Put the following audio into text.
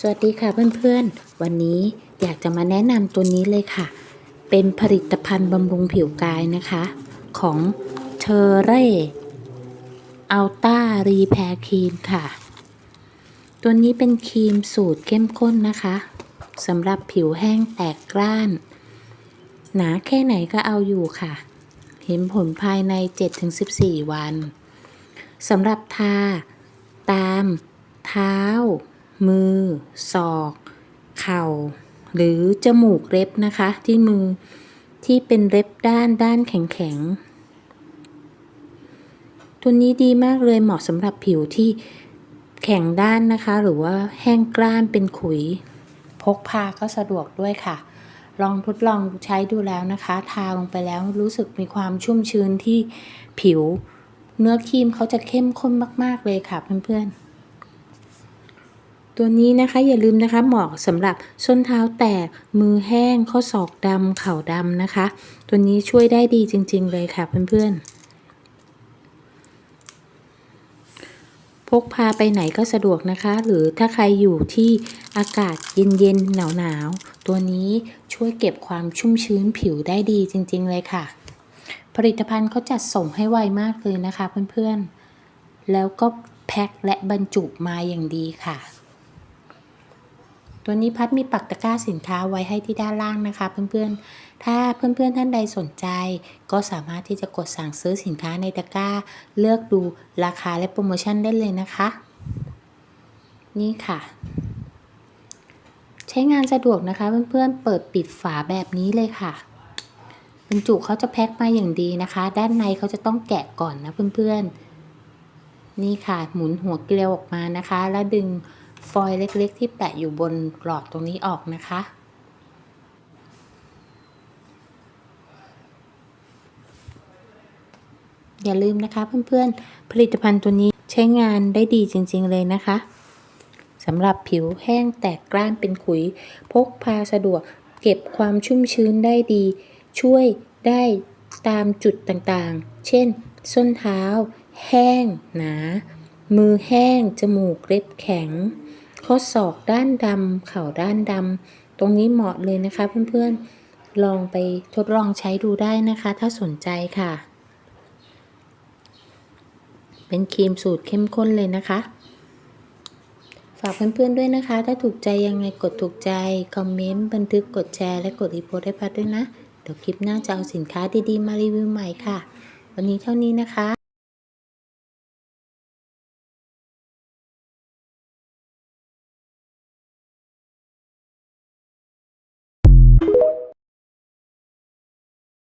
สวัสดีค่ะเพื่อนๆ วันนี้อยากจะมาแนะนำตัวนี้เลยค่ะ เป็นผลิตภัณฑ์บำรุงผิวกายนะคะ ของเทเร่อัลต้ารีแพร์ครีมค่ะ ตัวนี้เป็นครีมสูตรเข้มข้นนะคะสำหรับผิวแห้งแตกกร้าน หนาแค่ไหนก็เอาอยู่ค่ะ เห็นผลภายใน 7-14 วันสำหรับทา ตาม เท้า มือ ศอก เข่า หรือจมูกเล็บนะคะ ที่มือที่เป็นเล็บด้านด้านแข็งๆ ตัวนี้ดีมากเลยเหมาะสำหรับผิวที่แข็งด้านนะคะ หรือว่าแห้งกร้านเป็นขุย พกพาก็สะดวกด้วยค่ะ ลองทดลองใช้ดูแล้วนะคะ ทาลงไปแล้วรู้สึกมีความชุ่มชื้นที่ผิว เนื้อครีมเขาจะเข้มข้นมาก ๆ เลยค่ะเพื่อนๆ ตัวนี้นะคะอย่าลืมนะคะเหมาะสำหรับส้นเท้าแตก มือแห้ง ข้อศอกดำเข่าดำนะคะ ตัวนี้ช่วยได้ดีจริง ๆ เลยค่ะเพื่อนๆ พกพาไปไหนก็สะดวกนะคะ หรือถ้าใครอยู่ที่อากาศเย็นๆหนาวๆ ตัวนี้ช่วยเก็บความชุ่มชื้นผิวได้ดีจริง ๆ เลยค่ะ ผลิตภัณฑ์เขาจัดส่งให้ไวมากเลยนะคะเพื่อนๆ แล้วก็แพ็คและบรรจุมาอย่างดีค่ะ ตัวนี้พัดมีปักตะกร้าสินค้าไว้ให้ที่ด้านล่างนะคะ เพื่อนๆ ถ้าเพื่อนๆท่านใดสนใจ ก็สามารถที่จะกดสั่งซื้อสินค้าในตะกร้า เลือกดูราคาและโปรโมชั่นได้เลยนะคะ นี่ค่ะ ใช้งานสะดวกนะคะเพื่อนๆ เปิดปิดฝาแบบนี้เลยค่ะบรรจุเขาจะแพ็คมาอย่างดีนะคะ ด้านในเขาจะต้องแกะก่อนนะเพื่อนๆ นี่ค่ะหมุนหัวเกลียวออกมานะคะ แล้วดึง ฟอยล์เล็กๆ ที่แปะอยู่บนหลอดตรงนี้ออกนะคะ อย่าลืมนะคะเพื่อนๆ ผลิตภัณฑ์ตัวนี้ใช้งานได้ดีจริงๆเลยนะคะสำหรับผิวแห้งแตกกร้านเป็นขุย พกพาสะดวกเก็บความชุ่มชื้นได้ดี ช่วยได้ตามจุดต่างๆ เช่น ส้นเท้า แห้ง หนา มือแห้ง จมูกเล็บแข็ง ข้อศอกด้านดำเข่าด้านดำตรงนี้เหมาะเลยนะคะ เพื่อนๆ ลองไปทดลองใช้ดูได้นะคะ ถ้าสนใจค่ะ เป็นครีมสูตรเข้มข้นเลยนะคะ ฝากเพื่อนๆด้วยนะคะ ถ้าถูกใจยังไงกดถูกใจ คอมเมนต์บันทึกกดแชร์และกดรีโพสต์ให้พัดด้วยนะ เดี๋ยวคลิปหน้าจะเอาสินค้าดีๆ มารีวิวใหม่ค่ะ วันนี้เท่านี้นะคะ